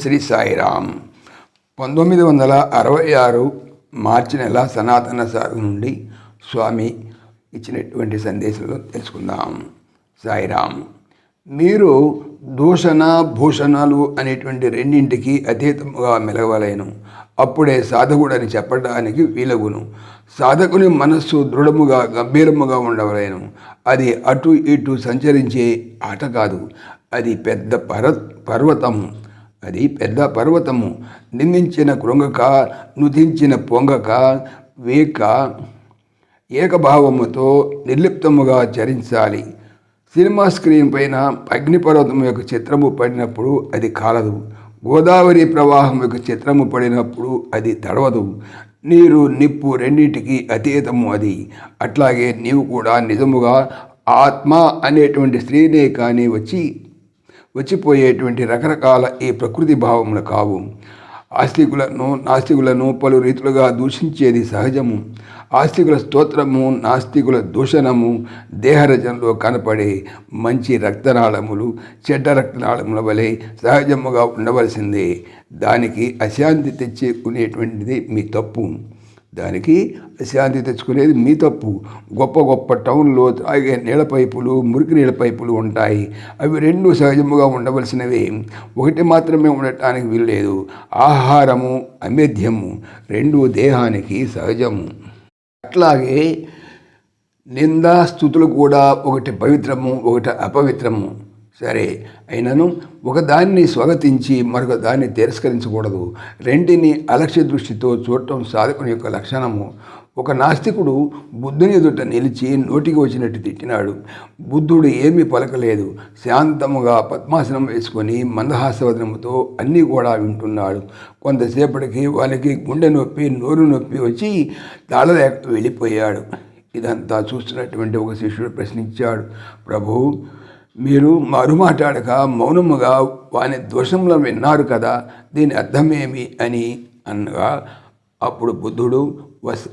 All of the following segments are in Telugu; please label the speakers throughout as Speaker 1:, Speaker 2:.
Speaker 1: శ్రీ సాయిరామ్. పంతొమ్మిది వందల అరవై ఆరు మార్చి నెల సనాతన సాగు నుండి స్వామి ఇచ్చినటువంటి సందేశంలో తెలుసుకుందాం. సాయిరామ్ మీరు దూషణ భూషణాలు అనేటువంటి రెండింటికి అతీతముగా మెలగవలేను అప్పుడే సాధకుడని చెప్పడానికి వీలగును. సాధకుని మనస్సు దృఢముగా గంభీరముగా ఉండవలేను. అది అటు ఇటు సంచరించే ఆట కాదు. అది పెద్ద పర్వ పర్వతము. అది పెద్ద పర్వతము. నిందించిన కృంగక నుదించిన పొంగక వేక ఏకభావముతో నిర్లిప్తముగా చరించాలి. సినిమా స్క్రీన్ పైన అగ్నిపర్వతం యొక్క చిత్రము పడినప్పుడు అది కాలదు. గోదావరి ప్రవాహం యొక్క చిత్రము పడినప్పుడు అది తడవదు. నీరు నిప్పు రెండింటికి అతీతము అది. అట్లాగే నీవు కూడా నిజముగా ఆత్మ అనేటువంటి స్త్రీనే కానీ వచ్చి వచ్చిపోయేటువంటి రకరకాల ఈ ప్రకృతి భావములు కావు. ఆస్తికులను నాస్తికులను పలు రీతులుగా దూషించేది సహజము. ఆస్తికుల స్తోత్రము నాస్తికుల దూషణము దేహరచనలో కనపడే మంచి రక్తనాళములు చెడ్డ రక్తనాళముల వలె సహజముగా ఉండవలసిందే. దానికి అశాంతి తెచ్చుకునేటువంటిది మీ తప్పు. దానికి శాంతి తెచ్చుకునేది మీ తప్పు. గొప్ప గొప్ప టౌన్లో తాగే నీళ్ళ పైపులు మురికి నీళ్ళ పైపులు ఉంటాయి. అవి రెండు సహజముగా ఉండవలసినవే. ఒకటి మాత్రమే ఉండటానికి వీల్లేదు. ఆహారము అమేధ్యము రెండు దేహానికి సహజము. అట్లాగే నిందా స్థుతులు కూడా ఒకటి పవిత్రము ఒకటి అపవిత్రము. సరే అయినను ఒకదాన్ని స్వాగతించి మరొక దాన్ని తిరస్కరించకూడదు. రెంటిని అలక్ష్య దృష్టితో చూడటం సాధకుని యొక్క లక్షణము. ఒక నాస్తికుడు బుద్ధుని ఎదుట నిలిచి నోటికి వచ్చినట్టు తిట్టినాడు. బుద్ధుడు ఏమీ పలకలేదు. శాంతముగా పద్మాసనం వేసుకొని మందహాసవదనముతో అన్నీ కూడా వింటున్నాడు. కొంతసేపటికి వాళ్ళకి గుండె నొప్పి నోరు నొప్పి వచ్చి తాళలేక వెళ్ళిపోయాడు. ఇదంతా చూస్తున్నటువంటి ఒక శిష్యుడు ప్రశ్నించాడు. ప్రభు మీరు మరుమాటాడక మౌనముగా వాని దోషంలో విన్నారు కదా దీని అర్థమేమి అని అనగా అప్పుడు బుద్ధుడు వస్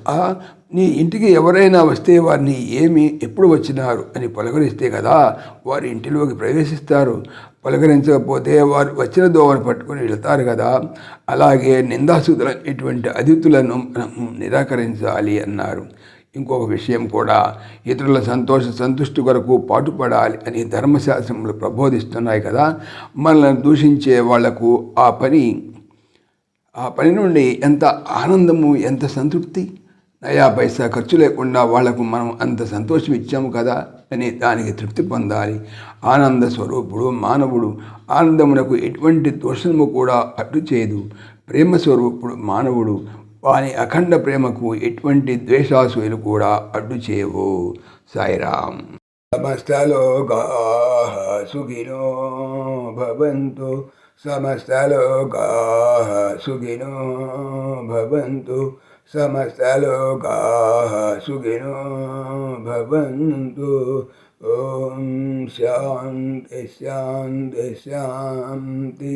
Speaker 1: నీ ఇంటికి ఎవరైనా వస్తే వారిని ఏమి ఎప్పుడు వచ్చినారు? అని పలకరిస్తే కదా వారి ఇంటిలోకి ప్రవేశిస్తారు. పలకరించకపోతే వారు వచ్చిన దోవను పట్టుకొని వెళ్తారు కదా అలాగే నిందాసుతుల ఇటువంటి అతిథులను మనం నిరాకరించాలి అన్నారు. ఇంకొక విషయం కూడా ఇతరుల సంతోష సంతుష్టి కొరకు పాటుపడాలి అని ధర్మశాస్త్రములు ప్రబోధిస్తున్నాయి కదా. మనల్ని దూషించే వాళ్ళకు ఆ పని ఆ పని నుండి ఎంత ఆనందము ఎంత సంతృప్తి? నయా పైసా ఖర్చు లేకుండా వాళ్ళకు మనం అంత సంతోషం ఇచ్చాము కదా అని దానికి తృప్తి పొందాలి. ఆనంద స్వరూపుడు మానవుడు ఆనందమునకు ఎటువంటి దోషము కూడా అడ్డు చేయదు ప్రేమ స్వరూపుడు మానవుడు వాని అఖండ ప్రేమకు ఎటువంటి ద్వేషాసులు కూడా అడ్డు చేయవు. సాయిరామ్. సమస్తలోకా సుఖినో భవంతు. సమస్తలోకా సుఖినో భవంతు. సమస్తలోకా సుఖినో భవంతు. ఓం శాంతి శాంతి శాంతి.